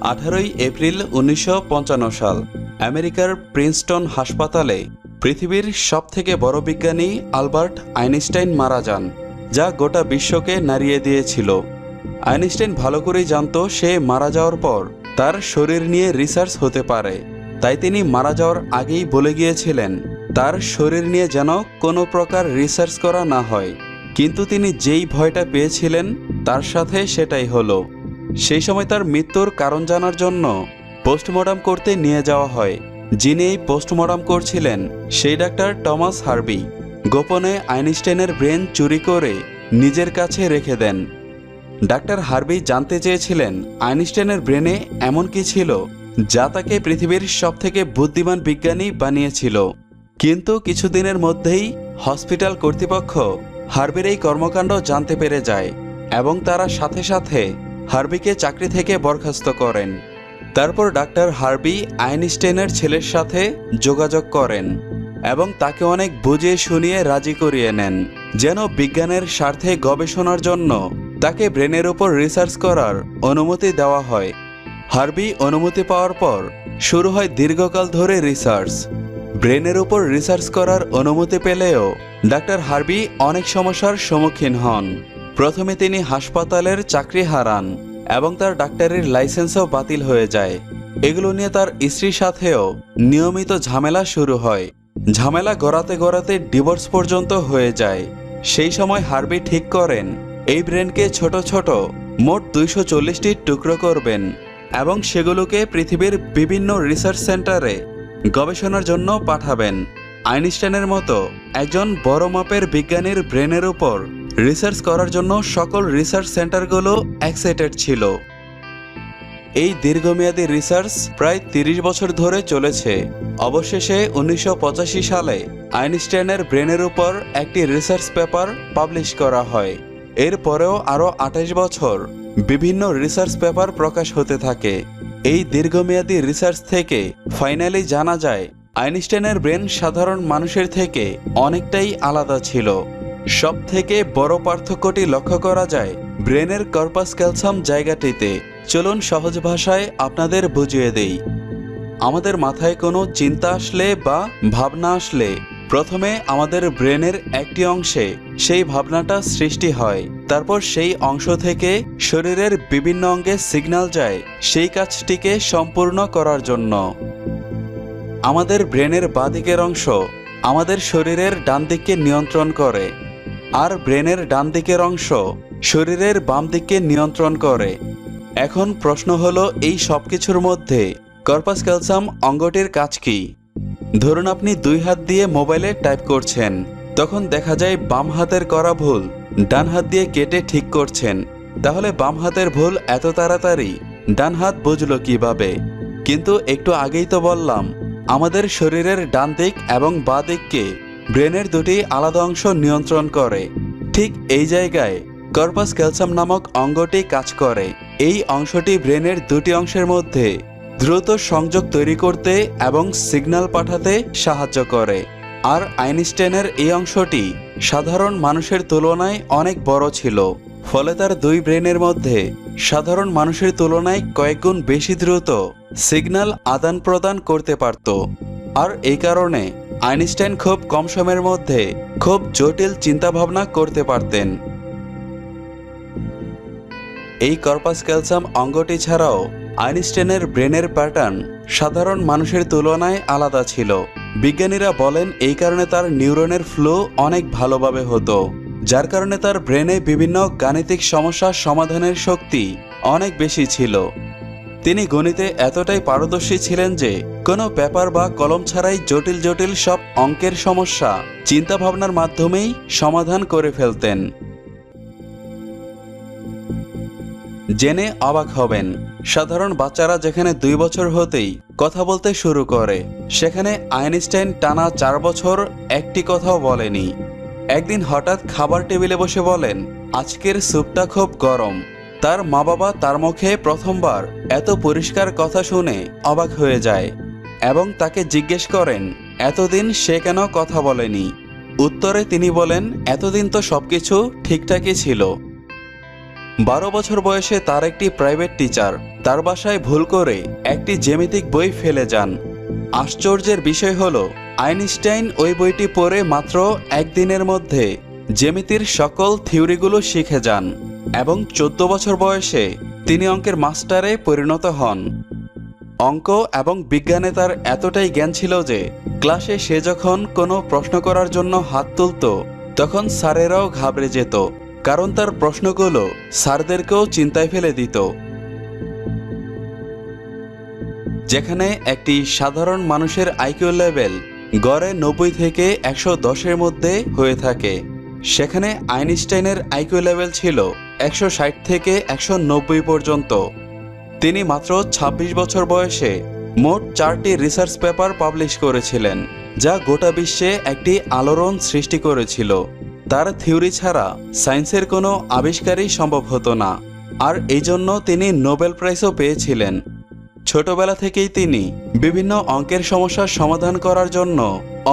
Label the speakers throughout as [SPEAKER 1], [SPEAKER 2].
[SPEAKER 1] আঠারোই এপ্রিল উনিশশো পঞ্চান্ন সাল আমেরিকার প্রিন্সটন হাসপাতালে পৃথিবীর সবথেকে বড় বিজ্ঞানী আলবার্ট আইনস্টাইন মারা যান, যা গোটা বিশ্বকে নাড়িয়ে দিয়েছিল। আইনস্টাইন ভালো করেই জানত সে মারা যাওয়ার পর তার শরীর নিয়ে রিসার্চ হতে পারে, তাই তিনি মারা যাওয়ার আগেই বলে গিয়েছিলেন, তার শরীর নিয়ে যেন কোনো প্রকার রিসার্চ করা না হয়। কিন্তু তিনি যেই ভয়টা পেয়েছিলেন, তার সাথে সেটাই হলো। সেই সময় তার মৃত্যুর কারণ জানার জন্য পোস্টমর্টম করতে নিয়ে যাওয়া হয় যিনি এই পোস্টমর্টম করছিলেন সেই ডাক্তার টমাস হার্বি গোপনে আইনস্টাইনের ব্রেন চুরি করে নিজের কাছে রেখে দেন। ডাক্তার হার্বি জানতে চেয়েছিলেন আইনস্টাইনের ব্রেনে এমন কি ছিল, যা তাকে পৃথিবীর সবথেকে বুদ্ধিমান বিজ্ঞানী বানিয়েছিল। কিন্তু কিছুদিনের মধ্যেই হসপিটাল কর্তৃপক্ষ হার্বির এই কর্মকাণ্ড জানতে পেরে যায় এবং তারা সাথে সাথে হার্বিকে চাকরি থেকে বরখাস্ত করেন। তারপর ডাক্তার হার্বি আইনস্টাইনের ছেলের সাথে যোগাযোগ করেন এবং তাকে অনেক বুঝিয়ে শুনিয়ে রাজি করিয়ে নেন, যেন বিজ্ঞানের স্বার্থে গবেষণার জন্য তাকে ব্রেনের উপর রিসার্চ করার অনুমতি দেওয়া হয়। হার্বি অনুমতি পাওয়ার পর শুরু হয় দীর্ঘকাল ধরে রিসার্চ। ব্রেনের উপর রিসার্চ করার অনুমতি পেলেও ডাক্তার হার্বি অনেক সমস্যার সম্মুখীন হন। প্রথমে তিনি হাসপাতালের চাকরি হারান এবং তার ডাক্তারের লাইসেন্সও বাতিল হয়ে যায়। এগুলো নিয়ে তার স্ত্রীর সাথেও নিয়মিত ঝামেলা শুরু হয়। ঝামেলা গড়াতে গড়াতে ডিভোর্স পর্যন্ত হয়ে যায়। সেই সময় হার্বি ঠিক করেন, এই ব্রেনকে ছোট ছোট মোট দুইশো চল্লিশটি টুকরো করবেন এবং সেগুলোকে পৃথিবীর বিভিন্ন রিসার্চ সেন্টারে গবেষণার জন্য পাঠাবেন। আইনস্টাইনের মতো একজন বড় মাপের বিজ্ঞানীর ব্রেনের উপর রিসার্চ করার জন্য সকল রিসার্চ সেন্টারগুলো এক্সাইটেড ছিল। এই দীর্ঘমেয়াদী রিসার্চ প্রায় তিরিশ বছর ধরে চলেছে। অবশেষে উনিশশো পঁচাশি সালে আইনস্টাইনের ব্রেনের উপর একটি রিসার্চ পেপার পাবলিশ করা হয়। এরপরেও আরও আঠাশ বছর বিভিন্ন রিসার্চ পেপার প্রকাশ হতে থাকে। এই দীর্ঘমেয়াদী রিসার্চ থেকে ফাইনালি জানা যায়, আইনস্টাইনের ব্রেন সাধারণ মানুষের থেকে অনেকটাই আলাদা ছিল। সব থেকে বড় পার্থক্যটি লক্ষ্য করা যায় ব্রেনের কর্পাস ক্যালসাম জায়গাটিতে। চলুন সহজ ভাষায় আপনাদের বুঝিয়ে দেই। আমাদের মাথায় কোনো চিন্তা আসলে বা ভাবনা আসলে, প্রথমে আমাদের ব্রেনের একটি অংশে সেই ভাবনাটা সৃষ্টি হয়, তারপর সেই অংশ থেকে শরীরের বিভিন্ন অঙ্গে সিগন্যাল যায় সেই কাজটিকে সম্পূর্ণ করার জন্য। আমাদের ব্রেনের বাঁদিকের অংশ আমাদের শরীরের ডান দিককে নিয়ন্ত্রণ করে আর ব্রেনের ডান দিকের অংশ শরীরের বাম দিককে নিয়ন্ত্রণ করে। এখন প্রশ্ন হলো, এই সব কিছুর মধ্যে কর্পাস ক্যালসাম অঙ্গটির কাজ কি? ধরুন আপনি দুই হাত দিয়ে মোবাইলে টাইপ করছেন, তখন দেখা যায় বাম হাতের করা ভুল, ডান হাত দিয়ে কেটে ঠিক করছেন। তাহলে বাম হাতের ভুল এত তাড়াতাড়ি, ডান হাত বুঝলো কীভাবে? কিন্তু একটু আগেই তো বললাম, আমাদের শরীরের ডান দিক এবং বাঁ দিককে ব্রেনের দুটি আলাদা অংশ নিয়ন্ত্রণ করে। ঠিক এই জায়গায় কর্পাস ক্যালসাম নামক অঙ্গটি কাজ করে। এই অংশটি ব্রেনের দুটি অংশের মধ্যে দ্রুত সংযোগ তৈরি করতে এবং সিগন্যাল পাঠাতে সাহায্য করে। আর আইনস্টাইনের এই অংশটি সাধারণ মানুষের তুলনায় অনেক বড় ছিল। ফলে তার দুই ব্রেনের মধ্যে সাধারণ মানুষের তুলনায় কয়েকগুণ বেশি দ্রুত সিগন্যাল আদান প্রদান করতে পারত। আর এই কারণে আইনস্টাইন খুব কম সময়ের মধ্যে খুব জটিল চিন্তাভাবনা করতে পারতেন। এই কর্পাস ক্যালসাম অঙ্গটি ছাড়াও আইনস্টাইনের ব্রেনের প্যাটার্ন সাধারণ মানুষের তুলনায় আলাদা ছিল। বিজ্ঞানীরা বলেন এই কারণে তার নিউরনের ফ্লো অনেক ভালোভাবে হতো, যার কারণে তার ব্রেনে বিভিন্ন গাণিতিক সমস্যার সমাধানের শক্তি অনেক বেশি ছিল। তিনি গণিতে এতটাই পারদর্শী ছিলেন যে কোনো পেপার বা কলম ছাড়াই জটিল জটিল সব অঙ্কের সমস্যা চিন্তাভাবনার মাধ্যমেই সমাধান করে ফেলতেন। জেনে অবাক হবেন, সাধারণ বাচ্চারা যেখানে দুই বছর হতেই কথা বলতে শুরু করে, সেখানে আইনস্টাইন টানা চার বছর একটি কথাও বলেনি। একদিন হঠাৎ খাবার টেবিলে বসে বলেন, আজকের স্যুপটা খুব গরম। তার মা বাবা তার মুখে প্রথমবার এত পরিষ্কার কথা শুনে অবাক হয়ে যায় এবং তাকে জিজ্ঞেস করেন, এতদিন সে কেন কথা বলেনি? উত্তরে তিনি বলেন, এতদিন তো সবকিছু ঠিকঠাকই ছিল। বারো বছর বয়সে তার একটি প্রাইভেট টিচার, তার বাসায় ভুল করে একটি জ্যামিতিক বই ফেলে যান। আশ্চর্যের বিষয় হল, আইনস্টাইন ওই বইটি পড়ে মাত্র একদিনের মধ্যে জ্যামিতির সকল থিওরিগুলো শিখে যান। এবং চোদ্দ বছর বয়সে তিনি অঙ্কের মাস্টারে পরিণত হন। অঙ্ক এবং বিজ্ঞানে তার এতটাই জ্ঞান ছিল যে, ক্লাসে সে যখন কোনো প্রশ্ন করার জন্য হাত তুলত, তখন স্যারেরাও ঘাবড়ে যেত, কারণ তার প্রশ্নগুলো স্যারদেরকেও চিন্তায় ফেলে দিত। যেখানে একটি সাধারণ মানুষের আইকিউ লেভেল গড়ে নব্বই থেকে একশো দশের মধ্যে হয়ে থাকে, সেখানে আইনস্টাইনের আইকিউ লেভেল ছিল একশো ষাট থেকে একশো নব্বই পর্যন্ত। তিনি মাত্র ২৬ বছর বয়সে মোট চারটি রিসার্চ পেপার পাবলিশ করেছিলেন, যা গোটা বিশ্বে একটি আলোড়ন সৃষ্টি করেছিল। তার থিওরি ছাড়া সায়েন্সের কোনো আবিষ্কারই সম্ভব হতো না, আর এই জন্য তিনি নোবেল প্রাইজও পেয়েছিলেন। ছোটবেলা থেকেই তিনি বিভিন্ন অঙ্কের সমস্যার সমাধান করার জন্য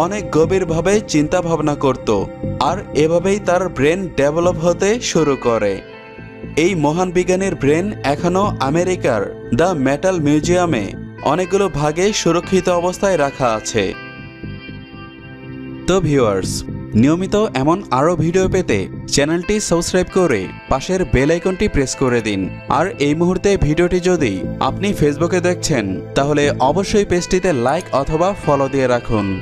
[SPEAKER 1] অনেক গভীরভাবে চিন্তা ভাবনা করত, আর এভাবেই তার ব্রেন ডেভেলপ হতে শুরু করে। এই মহান বিজ্ঞানীর ব্রেন এখনও আমেরিকার দ্য মেটাল মিউজিয়ামে অনেকগুলো ভাগে সুরক্ষিত অবস্থায় রাখা আছে। তো ভিউয়ার্স, নিয়মিত এমন আরও ভিডিও পেতে চ্যানেলটি সাবস্ক্রাইব করে পাশের বেল আইকনটি প্রেস করে দিন। আর এই মুহূর্তে ভিডিওটি যদি আপনি ফেসবুকে দেখছেন, তাহলে অবশ্যই পেজটিতে লাইক অথবা ফলো দিয়ে রাখুন।